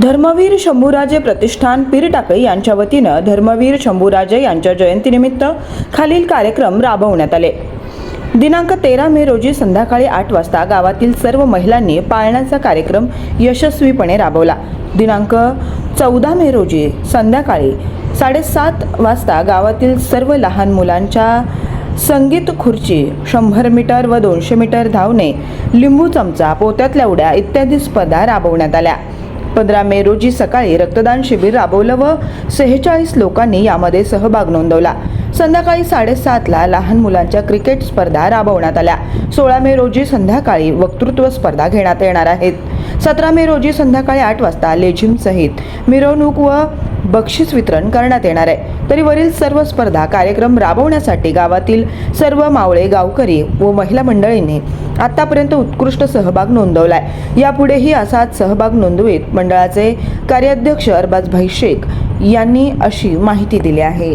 धर्मवीर शंभूराजे प्रतिष्ठान पीरटाकळी यांच्या वतीनं धर्मवीर शंभूराजे यांच्या जयंतीनिमित्त खालील कार्यक्रम राबवण्यात आले. दिनांक तेरा मे रोजी संध्याकाळी आठ वाजता गावातील सर्व महिलांनी पाळण्याचा कार्यक्रम यशस्वीपणे राबवला. दिनांक चौदा मे रोजी संध्याकाळी साडेसात वाजता गावातील सर्व लहान मुलांच्या संगीत खुर्ची शंभर मीटर व दोनशे मीटर धावणे लिंबू चमचा पोत्यातल्या उड्या इत्यादी स्पर्धा राबवण्यात आल्या. पंधरा मे रोजी सकाळी रक्तदान शिबिर राबवलं व सेहेचाळीस लोकांनी यामध्ये सहभाग नोंदवला. संध्याकाळी साडेसातला लहान मुलांच्या क्रिकेट स्पर्धा राबवण्यात आल्या. सोळा मे रोजी संध्याकाळी वक्तृत्व स्पर्धा घेण्यात येणार आहेत. सतरा मे रोजी संध्याकाळी आठ वाजता लेझिम सहित मिरवणूक व बक्षीस वितरण करण्यात येणार आहे. तरी वरील सर्व स्पर्धा कार्यक्रम राबवण्यासाठी गावातील सर्व मावळे गावकरी व महिला मंडळींनी आतापर्यंत उत्कृष्ट सहभाग नोंदवलाय. यापुढेही असाच सहभाग नोंदवित मंडळाचे कार्याध्यक्ष अरबाज भाई शेख यांनी अशी माहिती दिली आहे.